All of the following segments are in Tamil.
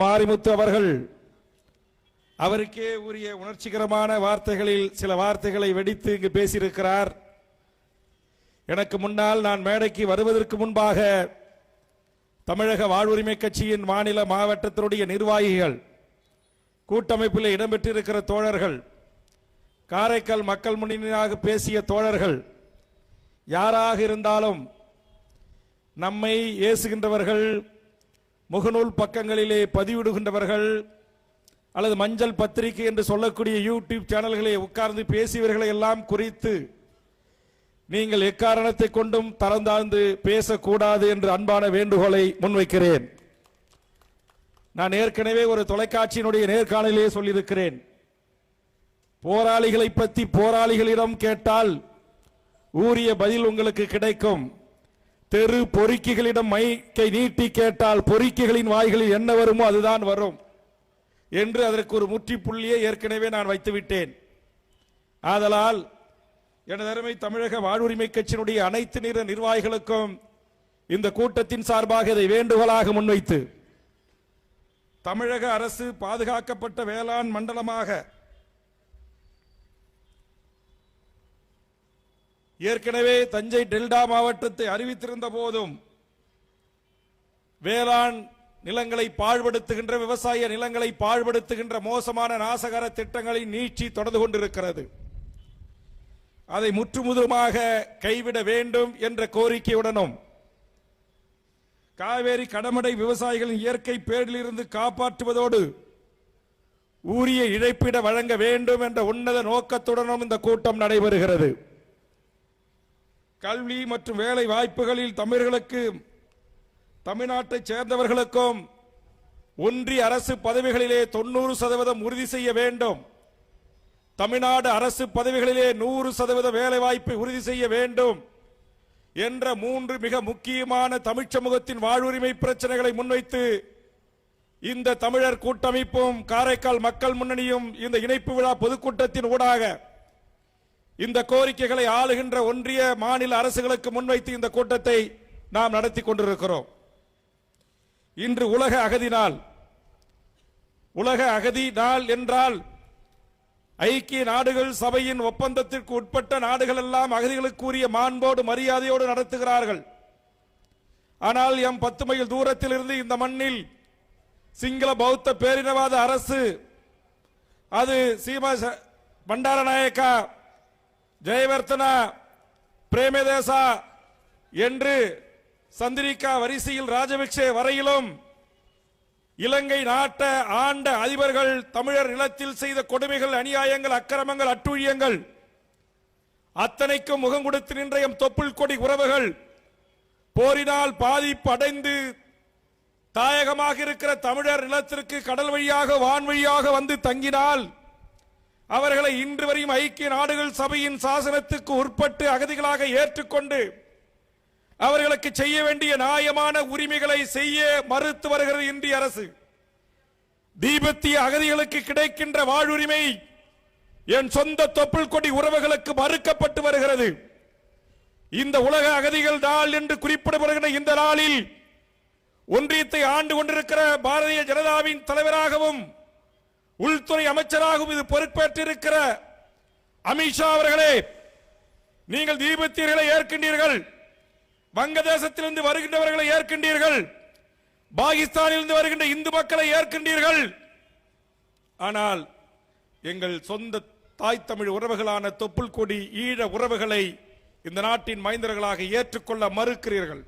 மாரிமுத்து அவர்கள் அவருக்கே உரிய உணர்ச்சிகரமான வார்த்தைகளில் சில வார்த்தைகளை வெடித்து இங்கு பேசியிருக்கிறார். எனக்கு முன்னால் நான் மேடைக்கு வருவதற்கு முன்பாக தமிழக வாழ்வுரிமை கட்சியின் மாநில மாவட்டத்தினுடைய நிர்வாகிகள் கூட்டமைப்பில் இடம்பெற்றிருக்கிற தோழர்கள் காரைக்கால் மக்கள் முன்னணியாக பேசிய தோழர்கள் யாராக இருந்தாலும் நம்மை ஏசுகின்றவர்கள் முகநூல் பக்கங்களிலே பதிவிடுகின்றவர்கள் அல்லது மஞ்சள் பத்திரிகை என்று சொல்லக்கூடிய யூடியூப் சேனல்களை உட்கார்ந்து பேசியவர்களை எல்லாம் குறித்து நீங்கள் எக்காரணத்தை கொண்டும் தரந்தாழ்ந்து பேசக்கூடாது என்று அன்பான வேண்டுகோளை முன்வைக்கிறேன். நான் ஏற்கனவே ஒரு தொலைக்காட்சியினுடைய நேர்காணலிலே சொல்லியிருக்கிறேன். போராளிகளை பற்றி போராளிகளிடம் கேட்டால் ஊரிய பதில் உங்களுக்கு கிடைக்கும். தெரு பொறுக்கிகளிடம் மைக்கை நீட்டி கேட்டால் பொறுக்கிகளின் வாய்களில் என்ன வருமோ அதுதான் வரும் என்று அதற்கு ஒரு முற்றுப்புள்ளியை ஏற்கனவே நான் வைத்துவிட்டேன். ஆதலால் எனது அருமை தமிழக வாழ்வுரிமை கட்சியினுடைய அனைத்து நிற நிர்வாகிகளுக்கும் இந்த கூட்டத்தின் சார்பாக இதை வேண்டுகோளாக முன்வைத்து தமிழக அரசு பாதுகாக்கப்பட்ட வேளாண் மண்டலமாக ஏற்கனவே தஞ்சை டெல்டா மாவட்டத்தை அறிவித்திருந்த போதும் வேளாண் நிலங்களை பாழ்படுத்துகின்ற விவசாய நிலங்களை பாழ்படுத்துகின்ற மோசமான நாசகர திட்டங்களை நீட்சி தொடர்ந்து கொண்டிருக்கிறது. அதை முற்றுமுதுமாக கைவிட வேண்டும் என்ற கோரிக்கையுடனும் காவேரி கடமடை விவசாயிகளின் இயற்கை பேரிலிருந்து காப்பாற்றுவதோடு உரிய இழைப்பிட வழங்க வேண்டும் என்ற உன்னத நோக்கத்துடனும் இந்த கூட்டம் நடைபெறுகிறது. கல்வி மற்றும் வேலை வாய்ப்புகளில் தமிழர்களுக்கு தமிழ்நாட்டைச் சேர்ந்தவர்களுக்கும் ஒன்றிய அரசு பதவிகளிலே தொண்ணூறு சதவீதம் உறுதி செய்ய வேண்டும். தமிழ்நாடு அரசு பதவிகளிலே நூறு சதவீத வேலை வாய்ப்பை உறுதி செய்ய வேண்டும் என்ற மூன்று மிக முக்கியமான தமிழ்ச் சமூகத்தின் வாழ்வுரிமை பிரச்சனைகளை முன்வைத்து இந்த தமிழர் கூட்டமைப்பும் காரைக்கால் மக்கள் முன்னணியும் இந்த இணைப்பு விழா பொதுக்கூட்டத்தின் ஊடாக இந்த கோரிக்கைகளை ஆளுகின்ற ஒன்றிய மாநில அரசுகளுக்கு முன்வைத்து இந்த கூட்டத்தை நாம் நடத்தி கொண்டிருக்கிறோம். இன்று உலக அகதி நாள். உலக அகதி நாள் என்றால் ஐக்கிய நாடுகள் சபையின் ஒப்பந்தத்திற்கு உட்பட்ட நாடுகள் எல்லாம் அகதிகளுக்குரிய மாண்போடு மரியாதையோடு நடத்துகிறார்கள். ஆனால் எம் பத்து மைல் தூரத்தில் இருந்து இந்த மண்ணில் சிங்கள பௌத்த பேரினவாத அரசு அது சீமா ச- பண்டாரநாயக்கா ஜெயவர்த்தனா பிரேமதேசா என்று சந்திரிகா வரிசையில் ராஜபக்சே வரையிலும் இலங்கை நாட்ட ஆண்ட அதிபர்கள் தமிழர் நிலத்தில் செய்த கொடுமைகள் அநியாயங்கள் அக்கிரமங்கள் அட்டூழியங்கள் அத்தனைக்கும் முகம் கொடுத்து நின்ற எம் தொப்புள் கொடி உறவுகள் போரினால் பாதிப்பு அடைந்து தாயகமாக இருக்கிற தமிழர் நிலத்திற்கு கடல் வழியாக வான் வழியாக வந்து தங்கினால் அவர்களை இன்று வரையும் ஐக்கிய நாடுகள் சபையின் சாசனத்துக்கு உட்பட்டு அகதிகளாக ஏற்றுக்கொண்டு அவர்களுக்கு செய்ய வேண்டிய நியாயமான உரிமைகளை செய்ய மறுத்து வருகிறது இந்திய அரசு. தீபத்திய அகதிகளுக்கு கிடைக்கின்ற வாழ்வுரிமை என் சொந்த தொப்புள் கொடி உறவுகளுக்கு மறுக்கப்பட்டு வருகிறது. இந்த உலக அகதிகள் நாள் என்று குறிப்பிடப்படுகின்ற இந்த நாளில் ஒன்றியத்தை ஆண்டு கொண்டிருக்கிற பாரதிய ஜனதாவின் தலைவராகவும் உள்துறை அமைச்சராகவும் இது பொறுப்பேற்றிருக்கிற அமித்ஷா அவர்களே நீங்கள் தீபத்தீர்களை ஏற்கின்றீர்கள் வங்கதேசத்திலிருந்து வருகின்றவர்களை ஏற்கின்றீர்கள் பாகிஸ்தானிலிருந்து வருகின்ற இந்து மக்களை ஏற்கின்றீர்கள். ஆனால் எங்கள் சொந்த தாய் தமிழ் உறவுகளான தொப்புள் கொடி ஈழ உறவுகளை இந்த நாட்டின் மைந்தர்களாக ஏற்றுக்கொள்ள மறுக்கிறீர்கள்.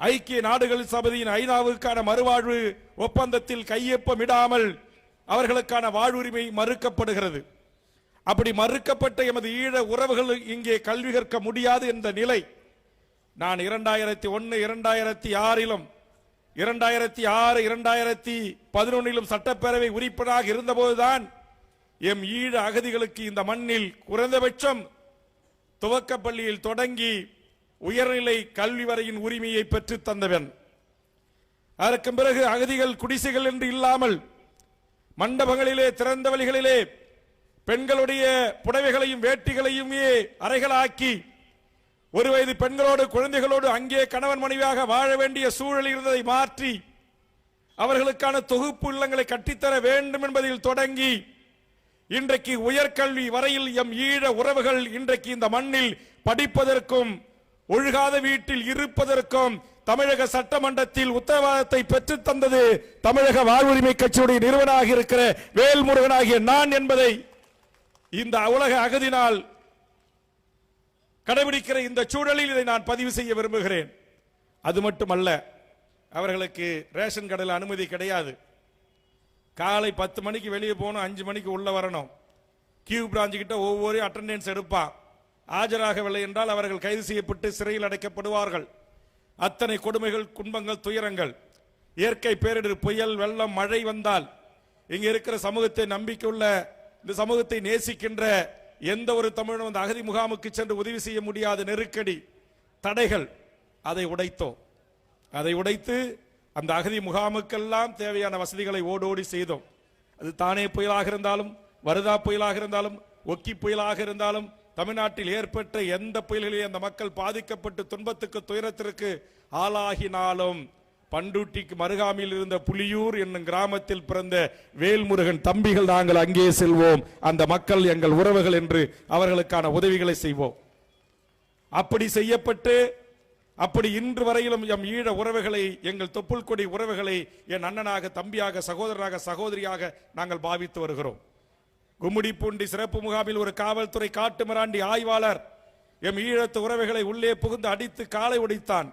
ஐக்கிய நாடுகள் சபதியின் ஐநாவுக்கான மறுவாழ்வு ஒப்பந்தத்தில் கையொப்பமிடாமல் அவர்களுக்கான வாழ்வுரிமை மறுக்கப்படுகிறது. அப்படி மறுக்கப்பட்ட எமது ஈழ உறவுகள் இங்கே கல்வி கற்க முடியாது என்ற நிலை நான் இரண்டாயிரத்தி ஒன்று இரண்டாயிரத்தி ஆறிலும் இரண்டாயிரத்தி ஆறு இரண்டாயிரத்தி பதினொன்னிலும் சட்டப்பேரவை உறுப்பினராக இருந்தபோதுதான் எம் ஈழ அகதிகளுக்கு இந்த மண்ணில் குறைந்தபட்சம் துவக்கப்பள்ளியில் தொடங்கி உயர்நிலை கல்வி வரையின் உரிமையை பெற்று தந்தவன். அதற்கு பிறகு அகதிகள் குடிசைகள் என்று இல்லாமல் மண்டபங்களிலே திறந்த வழிகளிலே பெண்களுடைய புடவைகளையும் வேட்டிகளையுமே அறைகளாக்கி ஒரு வயது பெண்களோடு குழந்தைகளோடு அங்கே கணவன் மனைவியாக வாழ வேண்டிய சூழல் இருந்ததை மாற்றி அவர்களுக்கான தொகுப்பு இல்லங்களை கட்டித்தர வேண்டும் என்பதில் தொடங்கி இன்றைக்கு உயர்கல்வி வரையில் எம் ஈழ உறவுகள் இன்றைக்கு இந்த மண்ணில் படிப்பதற்கும் ஒழுகாத வீட்டில் இருப்பதற்கும் தமிழக சட்டமன்றத்தில் உத்தரவாதத்தை பெற்று தந்தது தமிழக வாழ்வுரிமை கட்சியுடைய நிறுவனாக இருக்கிற வேல்முருகனாகிய நான் என்பதை இந்த உலக அகதினால் கடைபிடிக்கிற இந்த சூழலில் இதை நான் பதிவு செய்ய விரும்புகிறேன். அது மட்டுமல்ல அவர்களுக்கு ரேஷன் கடையில் அனுமதி கிடையாது. காலை பத்து மணிக்கு வெளியே போகணும் அஞ்சு மணிக்கு உள்ள வரணும். கியூ பிரான்ச் கிட்ட ஒவ்வொரு அட்டண்டன்ஸ் எடுப்பான். ஆஜராகவில்லை என்றால் அவர்கள் கைது செய்யப்பட்டு சிறையில் அடைக்கப்படுவார்கள். அத்தனை கொடுமைகள் குன்பங்கள் துயரங்கள். இயற்கை பேரிடர் புயல் வெள்ளம் மழை வந்தால் இங்க இருக்கிற சமூகத்தை நம்பிக்கையுள்ள இந்த சமூகத்தை நேசிக்கின்ற எந்த ஒரு தமிழனும் அந்த அகதி முகாமுக்கு சென்று உதவி செய்ய முடியாத நெருக்கடி தடைகள் அதை உடைத்தோம். அதை உடைத்து அந்த அகதி முகாமுக்கெல்லாம் தேவையான வசதிகளை ஓடோடி செய்தோம். அது தானே புயலாக இருந்தாலும் வருதா புயலாக இருந்தாலும் ஒக்கி புயலாக இருந்தாலும் தமிழ்நாட்டில் ஏற்பட்ட எந்த புயலிலே அந்த மக்கள் பாதிக்கப்பட்டு துன்பத்துக்கு துயரத்திற்கு ஆளாகினாலும் பண்டூட்டிக்கு மருகாமியில் இருந்த புலியூர் என்னும் கிராமத்தில் பிறந்த வேல்முருகன் தம்பிகள் நாங்கள் அங்கே செல்வோம். அந்த மக்கள் எங்கள் உறவுகள் என்று அவர்களுக்கான உதவிகளை செய்வோம். அப்படி செய்யப்பட்டு அப்படி இன்று வரையிலும் எம் ஈழ உறவுகளை எங்கள் தொப்புள் கொடி உறவுகளை என் அண்ணனாக தம்பியாக சகோதரனாக சகோதரியாக நாங்கள் பாவித்து வருகிறோம். கும்முடிப்பூண்டி சிறப்பு முகாமில் ஒரு காவல்துறை காட்டு மிராண்டி ஆய்வாளர் எம் ஈழத்து உறவுகளை உள்ளே புகுந்து அடித்து காலை உடைத்தான்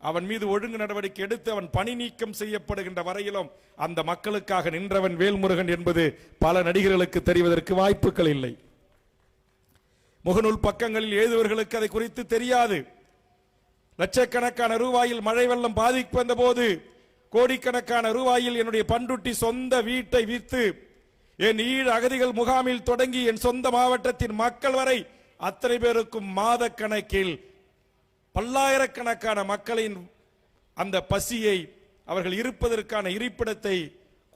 அவன் மீது ஒழுங்கு நடவடிக்கை எடுத்து அவன் பணி நீக்கம் செய்யப்படுகின்ற வரையிலும் அந்த மக்களுக்காக நின்றவன் வேல்முருகன் என்பது பல நடிகர்களுக்கு தெரிவதற்கு வாய்ப்புகள் இல்லை. முகநூல் பக்கங்களில் எழுதுவர்களுக்கு அதை குறித்து தெரியாது. லட்சக்கணக்கான ரூபாயில் மழை வெள்ளம் பாதிப்பு வந்த போது கோடிக்கணக்கான ரூபாயில் என்னுடைய பண்டுட்டி சொந்த வீட்டை விற்று என் ஈழ அகதிகள் முகாமில் தொடங்கி என் சொந்த மாவட்டத்தின் மக்கள் வரை அத்தனை பேருக்கும் மாத கணக்கில் பல்லாயிரக்கணக்கான மக்களின் அந்த பசியை அவர்கள் இருப்பதற்கான இருப்பிடத்தை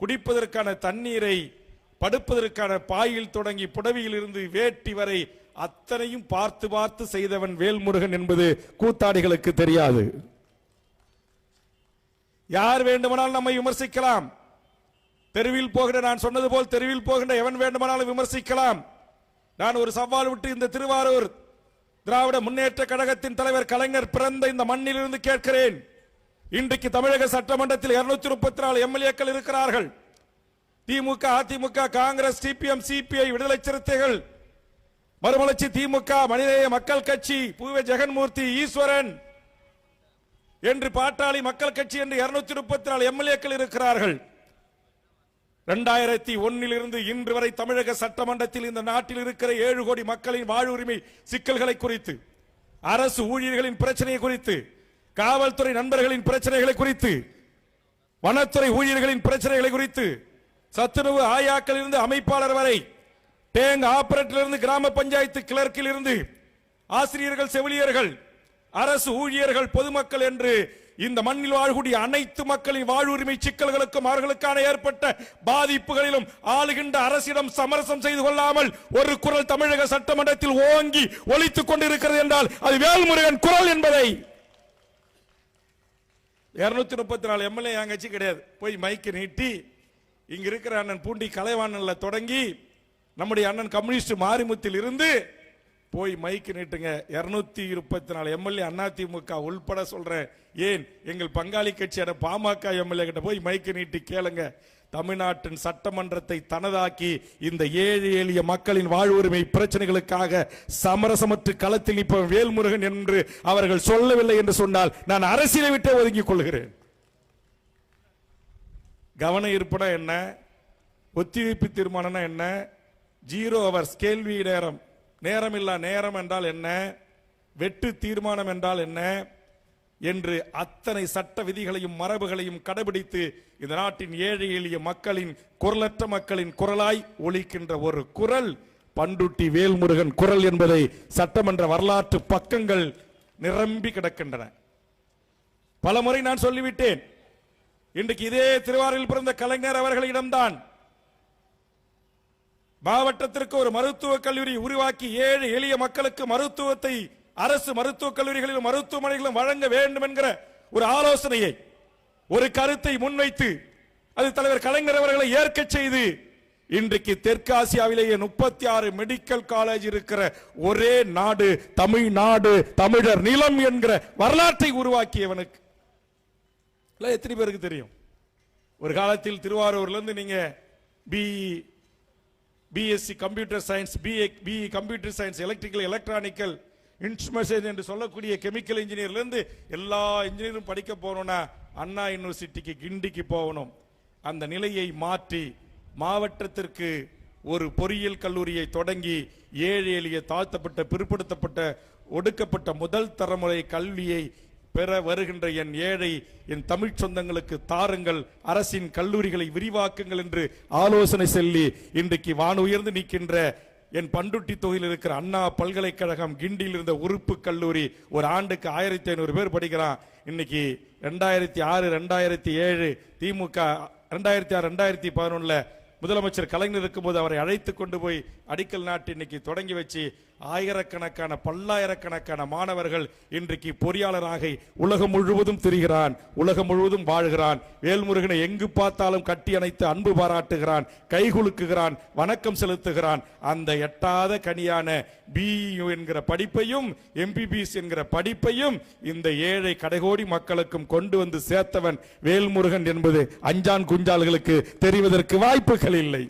குடிப்பதற்கான தண்ணீரை படுப்பதற்கான பாயில் தொடங்கி புடவியில் இருந்து வேட்டி வரை அத்தனையும் பார்த்து பார்த்து செய்தவன் வேல்முருகன் என்பது கூத்தாடிகளுக்கு தெரியாது. யார் வேண்டுமானால் நம்மை விமர்சிக்கலாம். தெருவில் போகிற நான் சொன்னது போல் தெருவில் போகின்ற எவன் வேண்டுமானாலும் விமர்சிக்கலாம். நான் ஒரு சவால் விட்டு இந்த திருவாரூர் திராவிட முன்னேற்ற கழகத்தின் தலைவர் கலைஞர் பிறந்த இந்த மண்ணிலிருந்து கேட்கிறேன். இன்றைக்கு தமிழக சட்டமன்றத்தில் இருநூத்தி முப்பத்தி நாலு எம்எல்ஏக்கள் இருக்கிறார்கள். திமுக அதிமுக காங்கிரஸ் சிபிஎம் சிபிஐ விடுதலை சிறுத்தைகள் மறுமலர்ச்சி திமுக மனிதநேய மக்கள் கட்சி பூவே ஜெகன்மூர்த்தி ஈஸ்வரன் என்று பாட்டாளி மக்கள் கட்சி என்று இருநூத்தி முப்பத்தி நாலு எம்எல்ஏக்கள் இருக்கிறார்கள். ரெண்டாயிரத்தி ஒன்னிலிருந்து இன்று வரை தமிழக சட்டமன்றத்தில் இந்த நாட்டில் இருக்கிற ஏழு கோடி மக்களின் வாழ்வுரிமை சிக்கல்களை குறித்து அரசு ஊழியர்களின் பிரச்சனையை குறித்து காவல்துறை நண்பர்களின் பிரச்சனைகளை குறித்து வனத்துறை ஊழியர்களின் பிரச்சனைகளை குறித்து சத்துணவு ஆயாக்கள் இருந்து அமைப்பாளர் வரை டேங் ஆபரேட்டர் இருந்து கிராம பஞ்சாயத்து கிளர்க்கில் இருந்து ஆசிரியர்கள் செவிலியர்கள் அரசு ஊழியர்கள் பொதுமக்கள் என்று இந்த மண்ணில் வாழக்கூடிய அனைத்து மக்களின் வாழ்வுரிமை சிக்கல்களுக்கும் அவர்களுக்கான ஏற்பட்ட பாதிப்புகளிலும் ஆளுகின்ற அரசிடம் சமரசம் செய்து கொள்ளாமல் ஒரு குரல் தமிழக சட்டமன்றத்தில் ஓங்கி ஒழித்துக் கொண்டிருக்கிறது என்றால் அது வேல்முருகன் குரல் என்பதை. இருநூத்தி முப்பத்தி நாலு எம்எல்ஏ என் கட்சி கிடையாது. போய் மைக்கு நீட்டி இங்க இருக்கிற அண்ணன் பூண்டி கலைவாணன்ல தொடங்கி நம்முடைய அண்ணன் கம்யூனிஸ்ட் மாரிமுத்தில் இருந்து போய் மைக்கு நீட்டுங்க. இருநூத்தி இருபத்தி நாலு எம்எல்ஏ அதிமுக உள்பட சொல்றேன். ஏன்? எங்கள் பங்காளி கட்சியான பாமக எம்எல்ஏ கிட்ட போய் மைக்கு நீட்டி கேளுங்க. தமிழ்நாட்டின் சட்டமன்றத்தை தனதாக்கி இந்த ஏழை எளிய மக்களின் வாழ்வுரிமை பிரச்சனைகளுக்காக சமரசமற்று களத்தில் நிற்பவன் வேல்முருகன் என்று அவர்கள் சொல்லவில்லை என்று சொன்னால் நான் அரசியலை விட்டே ஒதுங்கிக் கொள்கிறேன். கவன இருப்புனா என்ன? ஒத்திவைப்பு தீர்மானம்னா என்ன? ஜீரோ அவர்ஸ் கேள்வி நேரம். நேரமில்லா நேரம் என்றால் என்ன? வெட்டு தீர்மானம் என்றால் என்ன? என்று அத்தனை சட்ட விதிகளையும் மரபுகளையும் கடைபிடித்து இந்த நாட்டின் ஏழை எளிய மக்களின் குரலற்ற மக்களின் குரலாய் ஒழிக்கின்ற ஒரு குரல் பண்டுட்டி வேல்முருகன் குரல் என்பதை சட்டமன்ற வரலாற்று பக்கங்கள் நிரம்பி கிடக்கின்றன. பலமுறை நான் சொல்லிவிட்டேன் இன்றைக்கு இதே திருவாரூரில் பிறந்த கலைஞர் அவர்களிடம்தான் மாவட்டத்திற்கு ஒரு மருத்துவக் கல்லூரி உருவாக்கி ஏழு எளிய மக்களுக்கு மருத்துவத்தை அரசு மருத்துவக் கல்லூரிகளிலும் மருத்துவமனைகளிலும் வழங்க வேண்டும் என்கிற ஒரு ஆலோசனையை ஒரு கருத்தை முன்வைத்து அது தலைவர் கலைஞர் அவர்களை ஏற்க செய்து இன்றைக்கு தெற்காசியாவிலேயே முப்பத்தி ஆறு மெடிக்கல் காலேஜ் இருக்கிற ஒரே நாடு தமிழ்நாடு தமிழர் நிலம் என்கிற வரலாற்றை உருவாக்கியவனுக்கு. எத்தனை பேருக்கு தெரியும்? ஒரு காலத்தில் திருவாரூர்ல இருந்து நீங்க B BSc computer science BA BE computer science electrical electronical instrumentation என்று சொல்லக்கூடிய கெமிக்கல் இன்ஜினியர்லேருந்து எல்லா இன்ஜினியரும் படிக்க போகணும்னா அண்ணா யூனிவர்சிட்டிக்கு கிண்டிக்கு போகணும். அந்த நிலையை மாற்றி மாவட்டத்திற்கு ஒரு பொறியியல் கல்லூரியை தொடங்கி ஏழை எளிய தாழ்த்தப்பட்ட பிற்படுத்தப்பட்ட ஒடுக்கப்பட்ட முதல் தரமுறை கல்வியை பெற வருகின்ற என் ஏழை என் தமிழ் சொந்தங்களுக்கு தாருங்கள் அரசின் கல்லூரிகளை விரிவாக்குங்கள் என்று ஆலோசனை சொல்லி இன்றைக்கு வான் உயர்ந்து நிற்கின்ற என் பண்டுட்டி தொகையில் இருக்கிற அண்ணா பல்கலைக்கழகம் கிண்டியில் இருந்த உறுப்பு கல்லூரி ஒரு ஆண்டுக்கு ஆயிரத்தி ஐநூறு பேர் படிக்கிறான். இன்னைக்கு ரெண்டாயிரத்தி ஆறு ரெண்டாயிரத்தி ஏழு திமுக ரெண்டாயிரத்தி ஆறு ரெண்டாயிரத்தி பதினொன்றில் முதலமைச்சர் கலைஞர் இருக்கும்போது அவரை அழைத்து கொண்டு போய் அடிக்கல் நாட்டு இன்னைக்கு தொடங்கி வச்சு ஆயிரக்கணக்கான பல்லாயிரக்கணக்கான மாணவர்கள் இன்றைக்கு பொறியாளராக உலகம் முழுவதும் திரிகிறான் உலகம் முழுவதும் வாழ்கிறான். வேல்முருகனை எங்கு பார்த்தாலும் கட்டி அணைத்து அன்பு பாராட்டுகிறான் கைகுலுக்குகிறான் வணக்கம் செலுத்துகிறான். அந்த எட்டாத கனியான பிஇ என்கிற படிப்பையும் எம்பிபிஎஸ் என்கிற படிப்பையும் இந்த ஏழை கடைகோடி மக்களுக்கும் கொண்டு வந்து சேர்த்தவன் வேல்முருகன் என்பது அஞ்சான் குஞ்சால்களுக்கு தெரிவதற்கு வாய்ப்புகள் இல்லை.